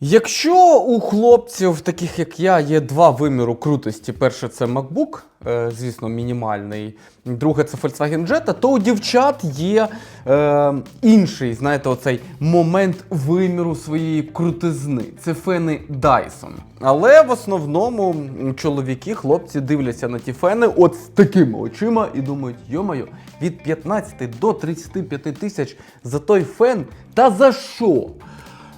Якщо у хлопців, таких як я, є два виміру крутості: перше це MacBook, е, звісно, мінімальний, друге це Volkswagen Jetta, то у дівчат є е, інший, знаєте, оцей момент виміру своєї крутизни. Це фени Dyson. Але в основному чоловіки, хлопці дивляться на ті фени от з такими очима і думають, йомайо, від 15 до 35 тисяч за той фен, та за що?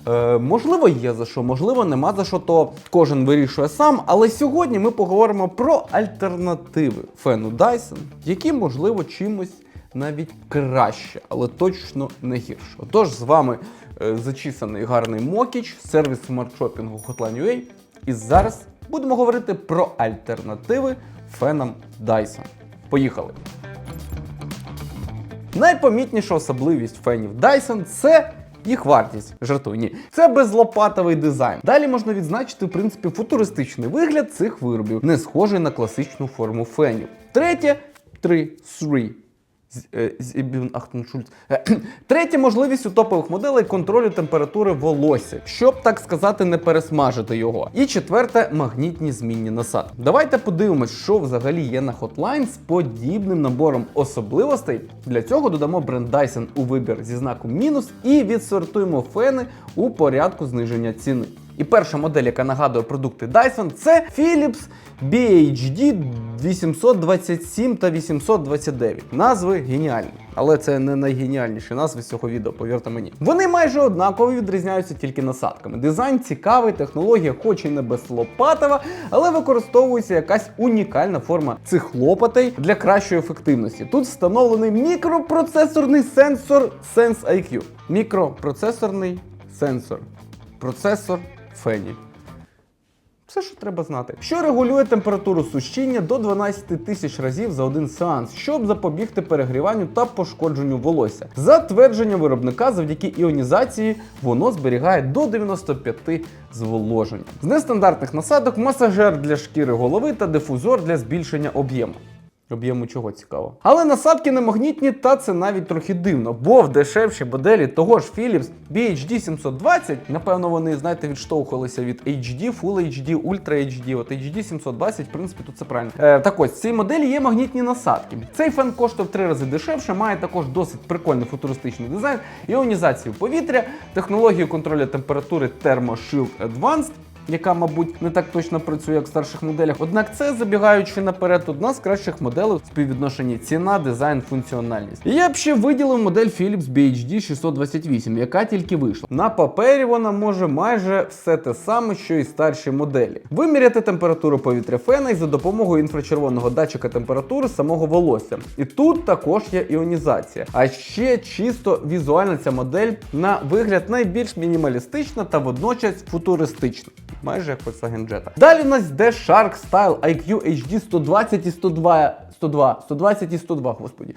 Е, можливо, є за що, можливо, нема за що, то кожен вирішує сам. Але сьогодні ми поговоримо про альтернативи фену Dyson, які, можливо, чимось навіть краще, але точно не гірше. Отож, з вами е, зачісаний гарний Мокіч, сервіс смартшопінгу Hotline.ua. І зараз будемо говорити про альтернативи фенам Dyson. Поїхали! Найпомітніша особливість фенів Dyson це їх вартість. Жартую, ні. Це безлопатовий дизайн. Далі можна відзначити, в принципі, футуристичний вигляд цих виробів, не схожий на класичну форму фенів. Третє 3 3 Е, Третя можливість у топових моделей контролю температури волосся, щоб так сказати, не пересмажити його. І четверте магнітні змінні насадки. Давайте подивимось, що взагалі є на Hotline з подібним набором особливостей. Для цього додамо бренд Dyson у вибір зі знаком мінус і відсортуємо фени у порядку зниження ціни. І перша модель, яка нагадує продукти Dyson, це Philips BHD 827 та 829. Назви геніальні. Але це не найгеніальніші назви з цього відео, повірте мені. Вони майже однакові, відрізняються тільки насадками. Дизайн цікавий, технологія, хоч і не безлопатова, але використовується якась унікальна форма цих лопатей для кращої ефективності. Тут встановлений мікропроцесорний сенсор SenseIQ. Мікропроцесорний сенсор. Процесор Фені. Все, що треба знати. Що регулює температуру сушіння до 12 тисяч разів за один сеанс, щоб запобігти перегріванню та пошкодженню волосся. За твердженням виробника, завдяки іонізації воно зберігає до 95 зволожень. З нестандартних насадок масажер для шкіри голови та дифузор для збільшення об'єму. Об'єму чого цікаво. Але насадки не магнітні, та це навіть трохи дивно, бо в дешевшій моделі того ж Philips BHD 720, напевно, вони, знаєте, відштовхувалися від HD, Full HD, Ultra HD. От HD 720, в принципі, тут це правильно. Е, так ось, в цій моделі є магнітні насадки. Цей фен коштує в три рази дешевше, має також досить прикольний футуристичний дизайн, іонізацію повітря, технологію контролю температури ThermoShield Advanced яка, мабуть, не так точно працює, як в старших моделях. Однак це, забігаючи наперед, одна з кращих моделей співвідношенні ціна, дизайн, функціональність. І я б ще виділив модель Philips BHD 628, яка тільки вийшла. На папері вона може майже все те саме, що і старші моделі. Виміряти температуру повітря фена і за допомогою інфрачервоного датчика температури самого волосся. І тут також є іонізація. А ще чисто візуально ця модель на вигляд найбільш мінімалістична та водночас футуристична майже як Volkswagen Jetta. Далі у нас йде Shark Style IQ HD 120 і 102. 102, 120 і 102, господі.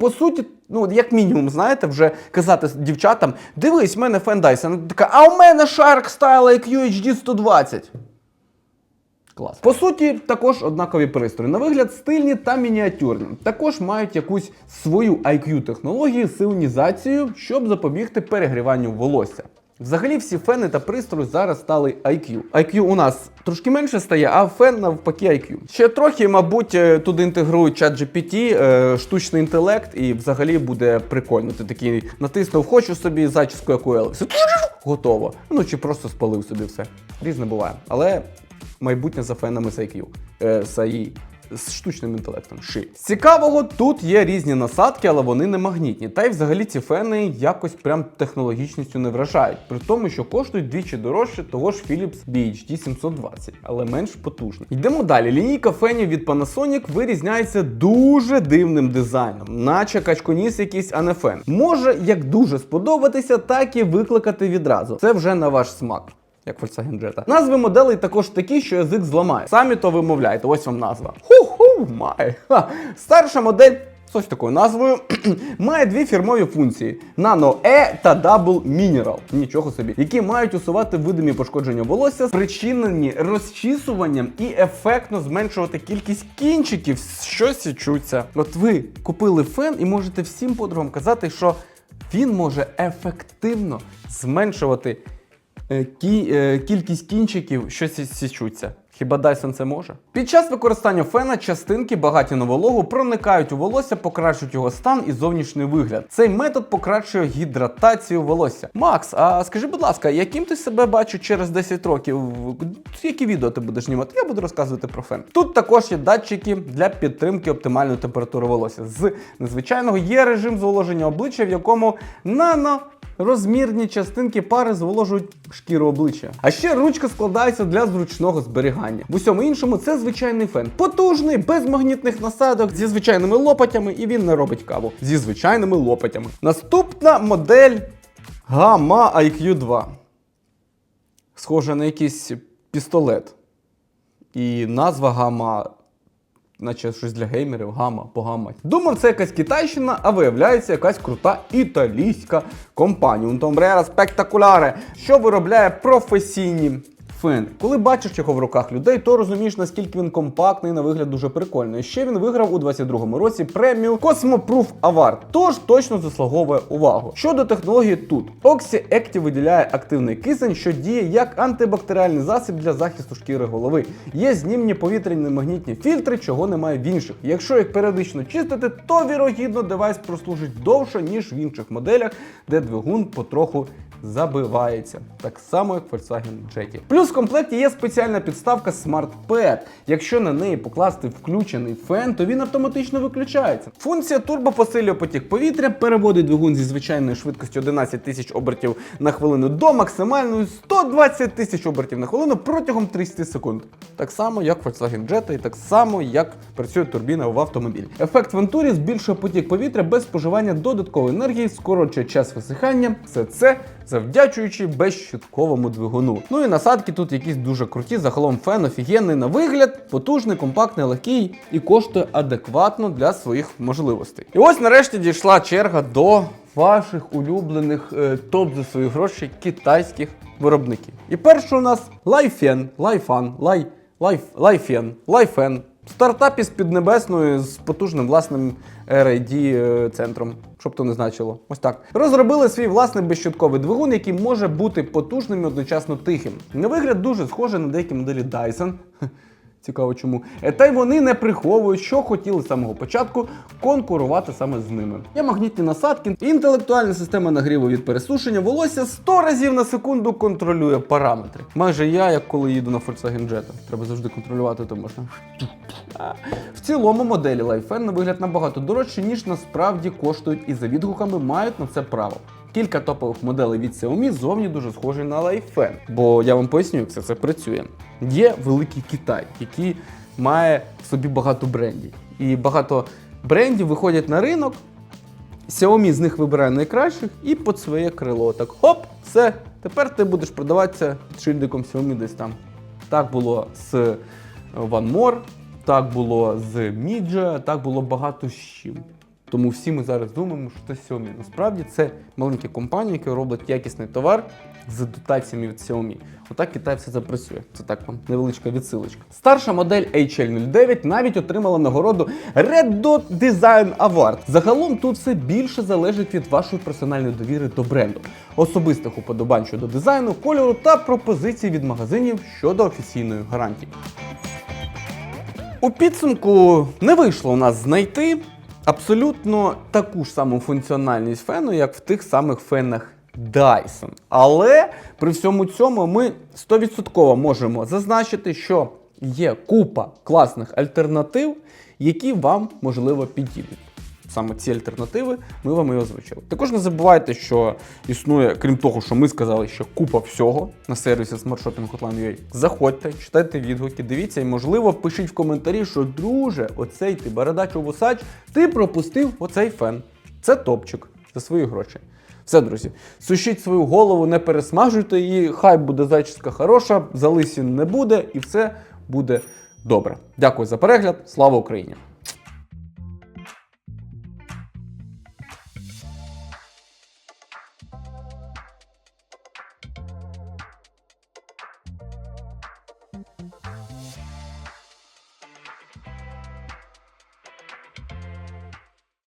По суті, ну, як мінімум, знаєте, вже казати дівчатам: дивись, в мене Dyson. Вона така, а у мене Shark Style IQ HD 120. Клас. По суті, також однакові пристрої. На вигляд стильні та мініатюрні. Також мають якусь свою IQ-технологію з іонізацією, щоб запобігти перегріванню волосся. Взагалі всі фени та пристрої зараз стали IQ. IQ у нас трошки менше стає, а фен навпаки IQ. Ще трохи, мабуть, е, туди інтегрують чат GPT, е, штучний інтелект, і взагалі буде прикольно. Ти такий натиснув, хочу собі зачіску, як у Елвіса. Готово. Ну чи просто спалив собі все. Різне буває. Але майбутнє за фенами з IQ. Е, з AI. З штучним інтелектом. Ши. Цікавого, тут є різні насадки, але вони не магнітні. Та й взагалі ці фени якось прям технологічністю не вражають. При тому, що коштують двічі дорожче того ж Philips BHD 720, але менш потужні. Йдемо далі. Лінійка фенів від Panasonic вирізняється дуже дивним дизайном, наче качконіс якийсь, а не фен. Може як дуже сподобатися, так і викликати відразу. Це вже на ваш смак як Volkswagen Jetta. Назви моделей також такі, що язик зламає. Самі то вимовляєте, ось вам назва. Ху-ху, май. Ха. Старша модель. Ось такою назвою має дві фірмові функції: Nano E та Double Mineral. Нічого собі, які мають усувати видимі пошкодження волосся, спричинені розчісуванням і ефектно зменшувати кількість кінчиків, що січуться. От ви купили фен і можете всім подругам казати, що він може ефективно зменшувати кількість кінчиків, що січуться. Хіба Dyson це може? Під час використання фена частинки багаті на вологу проникають у волосся, покращують його стан і зовнішній вигляд. Цей метод покращує гідратацію волосся. Макс, а скажи, будь ласка, яким ти себе бачиш через 10 років? Які відео ти будеш знімати? Я буду розказувати про фен. Тут також є датчики для підтримки оптимальної температури волосся. З незвичайного є режим зволоження обличчя, в якому нано Розмірні частинки пари зволожують шкіру обличчя. А ще ручка складається для зручного зберігання. В усьому іншому це звичайний фен. Потужний, без магнітних насадок, зі звичайними лопатями, і він не робить каву. Зі звичайними лопатями. Наступна модель Gamma IQ 2. Схоже на якийсь пістолет. І назва Gamma наче щось для геймерів, гама, погама. Думав, це якась китайщина, а виявляється якась крута італійська компанія. Унтомбрера спектакуляре, що виробляє професійні. Фен. Коли бачиш його в руках людей, то розумієш, наскільки він компактний на вигляд дуже прикольний. Ще він виграв у 22-му році премію Cosmoproof Award, тож точно заслуговує увагу. Щодо технології тут, Oxy Active виділяє активний кисень, що діє як антибактеріальний засіб для захисту шкіри голови. Є знімні повітряні магнітні фільтри, чого немає в інших. Якщо їх періодично чистити, то вірогідно девайс прослужить довше, ніж в інших моделях, де двигун потроху забивається. Так само, як Volkswagen Jeti. Плюс комплекті є спеціальна підставка Smart Pad. Якщо на неї покласти включений фен, то він автоматично виключається. Функція турбо посилює потік повітря, переводить двигун зі звичайною швидкістю 11 тисяч обертів на хвилину до максимальної 120 тисяч обертів на хвилину протягом 30 секунд. Так само, як Volkswagen Jetta, і так само, як працює турбіна в автомобілі. Ефект Вентурі збільшує потік повітря без споживання додаткової енергії, скорочує час висихання. Все це завдячуючи безщитковому двигуну. Ну і насадки тут якісь дуже круті. Загалом фен офігенний на вигляд, потужний, компактний, легкий і коштує адекватно для своїх можливостей. І ось нарешті дійшла черга до ваших улюблених е, топ за свої гроші китайських виробників. І перший у нас Лайфен, Лайфан, Лай, Лайф, Лайфен, Лайфен. Стартап із Піднебесної з потужним власним RID е, центром, щоб то не значило. Ось так. Розробили свій власний безщитковий двигун, який може бути потужним і одночасно тихим. На вигляд дуже схожий на деякі моделі Dyson. Цікаво чому. Е, Та й вони не приховують, що хотіли з самого початку конкурувати саме з ними. Є магнітні насадки, інтелектуальна система нагріву від пересушення волосся 100 разів на секунду контролює параметри. Майже я, як коли їду на Volkswagen Jetta. Треба завжди контролювати, то можна. В цілому моделі Lifefen на вигляд набагато дорожче, ніж насправді коштують, і за відгуками мають на це право. Кілька топових моделей від Xiaomi зовні дуже схожі на Lifefen, бо я вам поясню, як все це працює. Є великий Китай, який має в собі багато брендів. І багато брендів виходять на ринок, Xiaomi з них вибирає найкращих і під своє крило. Так хоп, все, тепер ти будеш продаватися під шильдиком Xiaomi десь там. Так було з е, One More, так було з Midja, так було багато з чим. Тому всі ми зараз думаємо, що це Xiaomi. Насправді це маленькі компанії, які роблять якісний товар з дотаціями від Xiaomi. Отак Китай все запрацює. Це так вам невеличка відсилочка. Старша модель HL09 навіть отримала нагороду Red Dot Design Award. Загалом тут все більше залежить від вашої персональної довіри до бренду, особистих уподобань щодо дизайну, кольору та пропозицій від магазинів щодо офіційної гарантії. У підсумку не вийшло у нас знайти абсолютно таку ж саму функціональність фену, як в тих самих фенах Dyson. Але при всьому цьому ми 100% можемо зазначити, що є купа класних альтернатив, які вам можливо підійдуть. Саме ці альтернативи ми вам і озвучили. Також не забувайте, що існує, крім того, що ми сказали, ще купа всього на сервісі Smart Shopping Hotline.ua. Заходьте, читайте відгуки, дивіться і, можливо, пишіть в коментарі, що друже, оцей ти бородач вусач, ти пропустив оцей фен. Це топчик за свої гроші. Все, друзі, сушіть свою голову, не пересмажуйте її, хай буде зачіска хороша, залисін не буде, і все буде добре. Дякую за перегляд. Слава Україні!